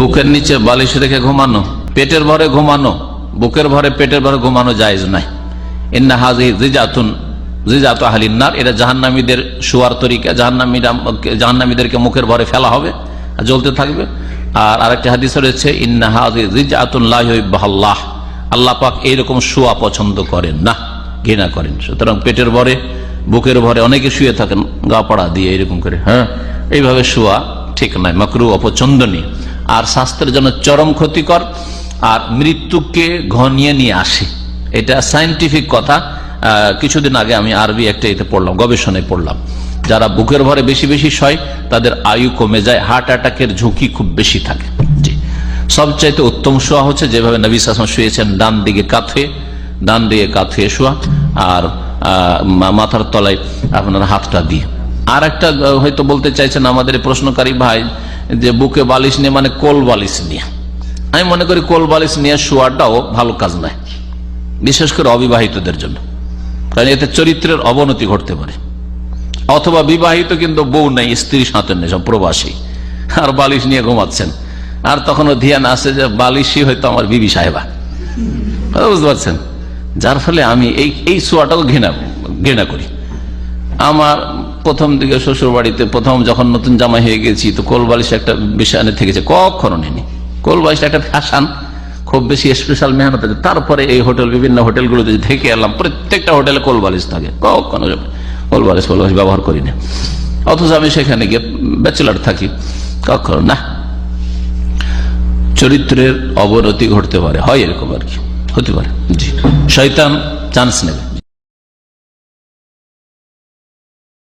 বুকের নিচে বালিশ রেখে ঘুমানো, পেটের ভরে ঘুমানো, বুকের ভরে পেটের ভরে ঘুমানো জায়েজ নাই। ইন্না হাজি রিজাতুন রিজাত আহলিনার এটা জাহান্নামীদের শোয়ার তরিকা, জাহান্নামীরা জাহান্নামীদেরকে মুখের ভরে ফেলা হবে, আর জ্বলতে থাকবে। আর আরেকটা হাদিস রয়েছে, ইন্না হাজি রিজাতুল্লাহ আল্লাহ পাক এইরকম শোয়া পছন্দ করেন না, ঘৃণা করেন। সুতরাং পেটের ভরে, বুকের ভরে অনেকে শুয়ে থাকেন, গা পাড়া দিয়ে এরকম করে হ্যাঁ? এইভাবে শোয়া ঠিক নয় মাকরু অপছন্দনীয় আর স্বাস্থ্যের জন্য চরম ক্ষতিকর, আর মৃত্যুকে ঘনিয়ে নিয়ে আসে। এটা সাইন্টিফিক কথা। কিছুদিন আগে আমি আরবি একটা এতে পড়লাম, গবেষণায় পড়লাম। যারা বুকের ভরে বেশি বেশি সয়, তাদের আয়ু কমে যায় হার্ট অ্যাটাকের ঝুঁকি খুব বেশি থাকে। জি। সবচাইতে উত্তম শোয়া হচ্ছে যেভাবে নবী শাসন শুয়েছেন, ডান দিকে কাত ডান দিকে কাত শোয়া, আর মাথার তলায় আপনার হাতটা দিয়ে। আর একটা হয়তো বলতে চাইছেন আমাদের প্রশ্নকারী ভাই যে বুকে বালিশ নিয়ে মানে কোল বালিশ নিয়ে। আমি মনে করি কোল বালিশ নিয়ে শোয়াটাও ভালো কাজ নয়, বিশেষ করে অবিবাহিতদের জন্য। কারণ এতে চরিত্রের অবনতি ঘটতে পারে। অথবা বিবাহিত কিন্তু বউ নেই স্ত্রী সাঁতের নেই, সব প্রবাসী। আর বালিশ নিয়ে ঘুমাচ্ছেন। আর তখনও ধ্যান আসে যে বালিশই হয়তো আমার বিবি সাহেবা। বুঝতে পারছেন? যার ফলে আমি এই এই শোয়াটাও ঘৃণা ঘৃণা করি। আমার প্রথম দিকে শ্বশুর বাড়িতে প্রথম যখন নতুন জামা হয়ে গেছি, তো কোল বালিশ একটা বিষয় থেকেছে কখনো নেনি কোল বালিশটা একটা ফ্যাশন খুব বেশি স্পেশাল মেহনত আছে। তারপরে এই হোটেল, বিভিন্ন হোটেলগুলোতে থেকে এলাম প্রত্যেকটা হোটেলে কোল বালিশ থাকে কখনো কোল বালিশ কোল বালিশ ব্যবহার করি না। অথচ আমি সেখানে গিয়ে ব্যাচেলার থাকি কখনো না। চরিত্রের অবনতি ঘটতে পারে, হয় এরকম আর কি, হতে পারে। জি। শৈতান চান্স নেবে।